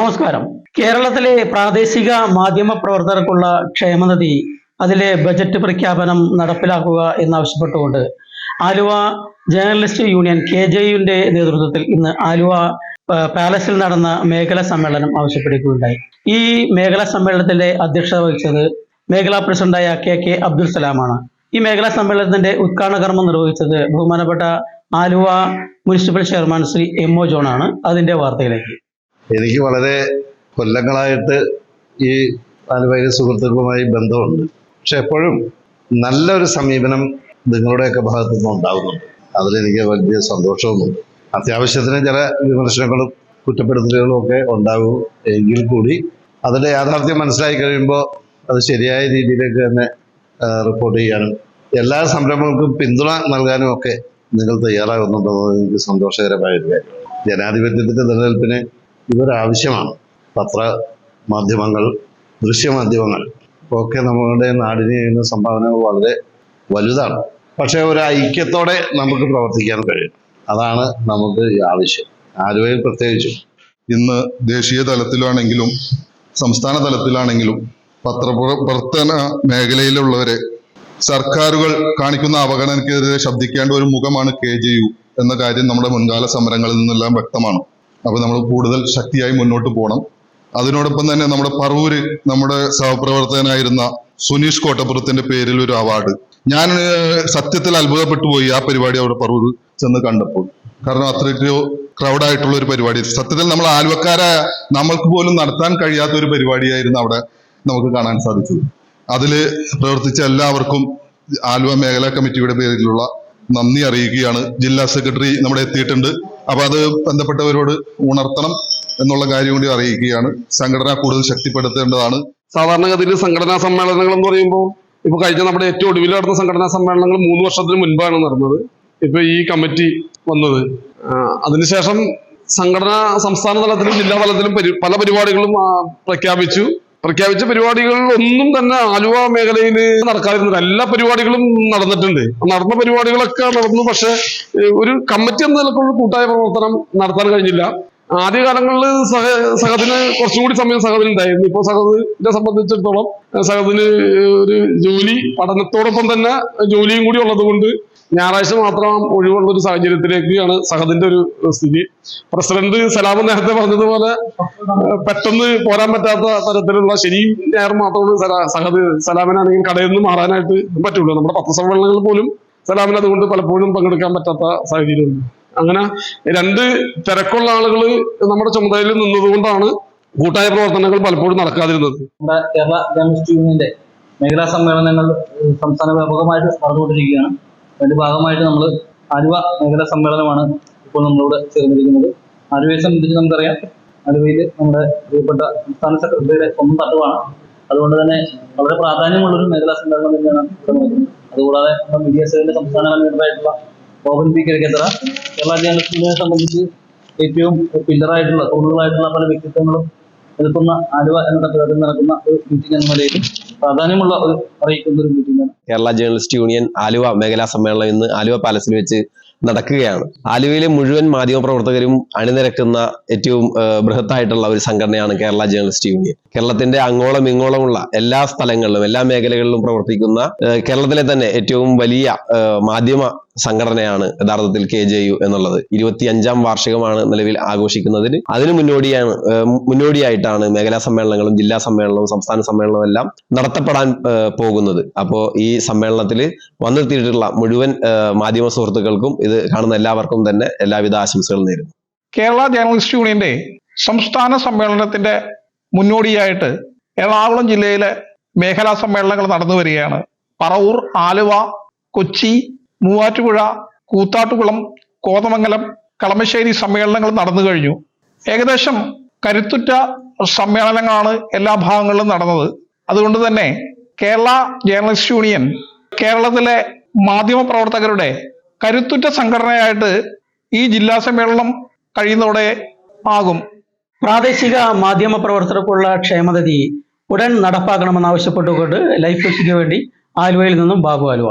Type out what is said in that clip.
നമസ്കാരം. കേരളത്തിലെ പ്രാദേശിക മാധ്യമ പ്രവർത്തകർക്കുള്ള ക്ഷേമനിധി അതിലെ ബജറ്റ് പ്രഖ്യാപനം നടപ്പിലാക്കുക എന്നാവശ്യപ്പെട്ടുകൊണ്ട് Aluva journalist union K J യുവിന്റെ നേതൃത്വത്തിൽ ഇന്ന് ആലുവ പാലസിൽ നടന്ന മേഖലാ സമ്മേളനം ആവശ്യപ്പെടുകയുണ്ടായി. ഈ മേഖലാ സമ്മേളനത്തിന്റെ അധ്യക്ഷത വഹിച്ചത് മേഖലാ പ്രസിഡന്റായ കെ കെ അബ്ദുൽ സലാമാണ്. ഈ മേഖലാ സമ്മേളനത്തിന്റെ ഉദ്ഘാടന കർമ്മം നിർവഹിച്ചത് ബഹുമാനപ്പെട്ട Aluva municipal chairman Shri M O ജോണാണ് അതിന്റെ വാർത്തയിലേക്ക്. എനിക്ക് വളരെ കൊല്ലങ്ങളായിട്ട് ഈ ആലുവയിലെ സുഹൃത്തുക്കളുമായി ബന്ധമുണ്ട്. പക്ഷെ എപ്പോഴും നല്ലൊരു സമീപനം നിങ്ങളുടെയൊക്കെ ഭാഗത്തു നിന്ന് ഉണ്ടാകുന്നുണ്ട് അതിലെനിക്ക് വലിയ സന്തോഷവുമുണ്ട്. അത്യാവശ്യത്തിന് ചില വിമർശനങ്ങളും കുറ്റപ്പെടുത്തലുകളും ഒക്കെ ഉണ്ടാകും എങ്കിൽ കൂടി അതിന്റെ യാഥാർത്ഥ്യം മനസ്സിലായി കഴിയുമ്പോൾ അത് ശരിയായ രീതിയിലേക്ക് തന്നെ റിപ്പോർട്ട് ചെയ്യാനും എല്ലാ സംരംഭങ്ങൾക്കും പിന്തുണ നൽകാനും ഒക്കെ നിങ്ങൾ തയ്യാറാകുന്നുണ്ടെന്നത് എനിക്ക് സന്തോഷകരമായ ഒരു കാര്യം. ജനാധിപത്യത്തിന്റെ നിലനിൽപ്പിന് ഇതൊരാവശ്യമാണ്. പത്ര മാധ്യമങ്ങൾ ദൃശ്യമാധ്യമങ്ങൾ ഒക്കെ നമ്മുടെ നാടിന് ചെയ്യുന്ന സംഭാവന വളരെ വലുതാണ്. പക്ഷേ ഒരു ഐക്യത്തോടെ നമുക്ക് പ്രവർത്തിക്കാൻ കഴിയും. അതാണ് നമുക്ക് ആവശ്യം. ആലുവയിൽ പ്രത്യേകിച്ചും. ഇന്ന് ദേശീയ തലത്തിലാണെങ്കിലും സംസ്ഥാന തലത്തിലാണെങ്കിലും പത്രപ്രവർത്തന മേഖലയിലുള്ളവരെ സർക്കാരുകൾ കാണിക്കുന്ന അവഗണനക്കെതിരെ ശബ്ദിക്കേണ്ട ഒരു മുഖമാണ് കെ ജെ യു എന്ന കാര്യം നമ്മുടെ മുൻകാല സമരങ്ങളിൽ നിന്നെല്ലാം വ്യക്തമാണ്. അപ്പൊ നമ്മൾ കൂടുതൽ ശക്തിയായി മുന്നോട്ട് പോകണം. അതിനോടൊപ്പം തന്നെ നമ്മുടെ പറവൂര് നമ്മുടെ സഹപ്രവർത്തകനായിരുന്ന സുനീഷ് കോട്ടപ്പുറത്തിന്റെ പേരിൽ ഒരു അവാർഡ് ഞാൻ സത്യത്തിൽ അത്ഭുതപ്പെട്ടു പോയി ആ പരിപാടി അവിടെ പറവൂർ ചെന്ന് കണ്ടപ്പോൾ. കാരണം അത്രയ്ക്ക് ക്രൗഡായിട്ടുള്ള ഒരു പരിപാടി. സത്യത്തിൽ നമ്മൾ ആലുവക്കാരായ നമ്മൾക്ക് പോലും നടത്താൻ കഴിയാത്ത ഒരു പരിപാടിയായിരുന്നു അവിടെ നമുക്ക് കാണാൻ സാധിച്ചത്. അതിൽ പ്രവർത്തിച്ച എല്ലാവർക്കും ആലുവ മേഖലാ കമ്മിറ്റിയുടെ പേരിലുള്ള നന്ദി അറിയിക്കുകയാണ്. ജില്ലാ സെക്രട്ടറി നമ്മുടെ എത്തിയിട്ടുണ്ട്. അപ്പൊ അത് ബന്ധപ്പെട്ടവരോട് ഉണർത്തണം എന്നുള്ള കാര്യം കൂടി അറിയിക്കുകയാണ്. സംഘടന കൂടുതൽ ശക്തിപ്പെടുത്തേണ്ടതാണ്. സാധാരണഗതിയിൽ സംഘടനാ സമ്മേളനങ്ങൾ എന്ന് പറയുമ്പോൾ ഇപ്പൊ കഴിഞ്ഞ നമ്മുടെ ഏറ്റവും ഒടുവിൽ നടന്ന സംഘടനാ സമ്മേളനങ്ങൾ മൂന്ന് വർഷത്തിന് മുൻപാണ് നടന്നത്. ഇപ്പൊ ഈ കമ്മിറ്റി വന്നത്. അതിനുശേഷം സംഘടന സംസ്ഥാന തലത്തിലും ജില്ലാ തലത്തിലും പല പരിപാടികളും പ്രഖ്യാപിച്ചു. പ്രഖ്യാപിച്ച പരിപാടികളിൽ ഒന്നും തന്നെ ആലുവ മേഖലയിൽ നടക്കാതിരുന്നില്ല. എല്ലാ പരിപാടികളും നടന്നിട്ടുണ്ട്. നടന്ന പരിപാടികളൊക്കെ നടന്നു പക്ഷെ ഒരു കമ്മിറ്റി എന്ന നിലക്കുള്ള കൂട്ടായ പ്രവർത്തനം നടത്താൻ കഴിഞ്ഞില്ല. ആദ്യകാലങ്ങളിൽ സഹ സഹദിന് കുറച്ചും കൂടി സമയം സഹദിന് ഉണ്ടായിരുന്നു ഇപ്പോൾ സഹദിനെ സംബന്ധിച്ചിടത്തോളം സഹദിന് ഒരു ജോലി പഠനത്തോടൊപ്പം തന്നെ ജോലിയും കൂടി ഉള്ളത് കൊണ്ട് ഞായറാഴ്ച മാത്രം ഒഴിവുള്ള ഒരു സാഹചര്യത്തിലേക്കാണ് സഹദിന്റെ ഒരു സ്ഥിതി. പ്രസിഡന്റ് സലാം നേരത്തെ പറഞ്ഞതുപോലെ പെട്ടെന്ന് പോരാൻ പറ്റാത്ത തരത്തിലുള്ള ശനിയും ഞായറും മാത്രമാണ് സഹദ് സലാമിനാണെങ്കിൽ കടയിൽ നിന്ന് മാറാനായിട്ട് പറ്റുള്ളൂ. നമ്മുടെ പത്രസമ്മേളനങ്ങൾ പോലും സലാമിന് അതുകൊണ്ട് പലപ്പോഴും പങ്കെടുക്കാൻ പറ്റാത്ത സാഹചര്യമുണ്ട്. അങ്ങനെ രണ്ട് തിരക്കുള്ള ആളുകൾ നമ്മുടെ ചുമതലയിൽ നിന്നതുകൊണ്ടാണ് കൂട്ടായ പ്രവർത്തനങ്ങൾ പലപ്പോഴും നടക്കാതിരുന്നത്. കേരള ജേർണലിസ്റ്റ് യൂണിയന്റെ മേഖലാ സമ്മേളനങ്ങൾ സംസ്ഥാന വ്യാപകമായിട്ട് നടന്നുകൊണ്ടിരിക്കുകയാണ്. അതിന്റെ ഭാഗമായിട്ട് നമ്മൾ ആലുവ മേഖലാ സമ്മേളനമാണ് ഇപ്പോൾ നമ്മളിവിടെ ചേർന്നിരിക്കുന്നത്. ആലുവയെ സംബന്ധിച്ച് നമുക്കറിയാം. ആലുവയിൽ നമ്മുടെ പ്രിയപ്പെട്ട സംസ്ഥാന സെക്രട്ടറിയുടെ സ്വന്തം തട്ടുവാണ്. അതുകൊണ്ട് തന്നെ വളരെ പ്രാധാന്യമുള്ളൊരു മേഖലാ സമ്മേളനം തന്നെയാണ് നടക്കുന്നത്. അതുകൂടാതെ നമ്മുടെ സെല്ലിന്റെ സംസ്ഥാന കൺവീനറായിട്ടുള്ള റോബിൻ പി കിഴക്കേത്ര കേരള ജനസിനെ സംബന്ധിച്ച് ഏറ്റവും പില്ലറായിട്ടുള്ള തൂണുകളായിട്ടുള്ള പല വ്യക്തിത്വങ്ങളും നിൽക്കുന്ന ആലുവ എന്ന തട്ടുകാട്ടിൽ നടക്കുന്ന ഒരു മീറ്റിംഗ് എന്ന നിലയിൽ പ്രാധാന്യമുള്ള അറിയിക്കുന്ന ഒരു മീറ്റിംഗ് ആണ്. കേരള ജേർണലിസ്റ്റ് യൂണിയൻ ആലുവ മേഖലാ സമ്മേളനം ഇന്ന് ആലുവ പാലസിൽ വെച്ച് നടക്കുകയാണ്. ആലുവയിലെ മുഴുവൻ മാധ്യമപ്രവർത്തകരും അണിനിരക്കുന്ന ഏറ്റവും ബൃഹത്തായിട്ടുള്ള ഒരു സംഘടനയാണ് കേരള ജേർണലിസ്റ്റ് യൂണിയൻ. കേരളത്തിന്റെ അങ്ങോളം ഇങ്ങോളമുള്ള എല്ലാ സ്ഥലങ്ങളിലും എല്ലാ മേഖലകളിലും പ്രവർത്തിക്കുന്ന കേരളത്തിലെ തന്നെ ഏറ്റവും വലിയ മാധ്യമ സംഘടനയാണ് യഥാർത്ഥത്തിൽ കെ ജെ യു എന്നുള്ളത്. ഇരുപത്തിയഞ്ചാം വാർഷികമാണ് നിലവിൽ ആഘോഷിക്കുന്നതിന്. അതിന് മുന്നോടിയാണ് മുന്നോടിയായിട്ടാണ് മേഖലാ സമ്മേളനങ്ങളും ജില്ലാ സമ്മേളനവും സംസ്ഥാന സമ്മേളനവും എല്ലാം നടത്തപ്പെടാൻ പോകുന്നത്. അപ്പോൾ ഈ സമ്മേളനത്തിൽ വന്നെത്തിയിട്ടുള്ള മുഴുവൻ മാധ്യമ സുഹൃത്തുക്കൾക്കും ഇത് കാണുന്ന എല്ലാവർക്കും തന്നെ എല്ലാവിധ ആശംസകളും നേരുന്നു. കേരള ജേർണലിസ്റ്റ് യൂണിയന്റെ സംസ്ഥാന സമ്മേളനത്തിന്റെ മുന്നോടിയായിട്ട് എറണാകുളം ജില്ലയിലെ മേഖലാ സമ്മേളനങ്ങൾ നടന്നു വരികയാണ്. പറവൂർ ആലുവ കൊച്ചി മൂവാറ്റുപുഴ കൂത്താട്ടുകുളം കോതമംഗലം കളമശ്ശേരി സമ്മേളനങ്ങൾ നടന്നു കഴിഞ്ഞു. ഏകദേശം കരുത്തുറ്റ സമ്മേളനങ്ങളാണ് എല്ലാ ഭാഗങ്ങളിലും നടന്നത്. അതുകൊണ്ട് തന്നെ കേരള ജേർണലിസ്റ്റ് യൂണിയൻ കേരളത്തിലെ മാധ്യമ പ്രവർത്തകരുടെ കരുത്തുറ്റ സംഘടനയായിട്ട് ഈ ജില്ലാ സമ്മേളനം കഴിയുന്നതോടെ ആകും. പ്രാദേശിക മാധ്യമ പ്രവർത്തകർക്കുള്ള ക്ഷേമനിധി ഉടൻ നടപ്പാക്കണമെന്ന് ആവശ്യപ്പെട്ടുകൊണ്ട് ലൈഫ് കൊച്ചിക്ക് വേണ്ടി ആലുവയിൽ നിന്നും ബാബു ആലുവ.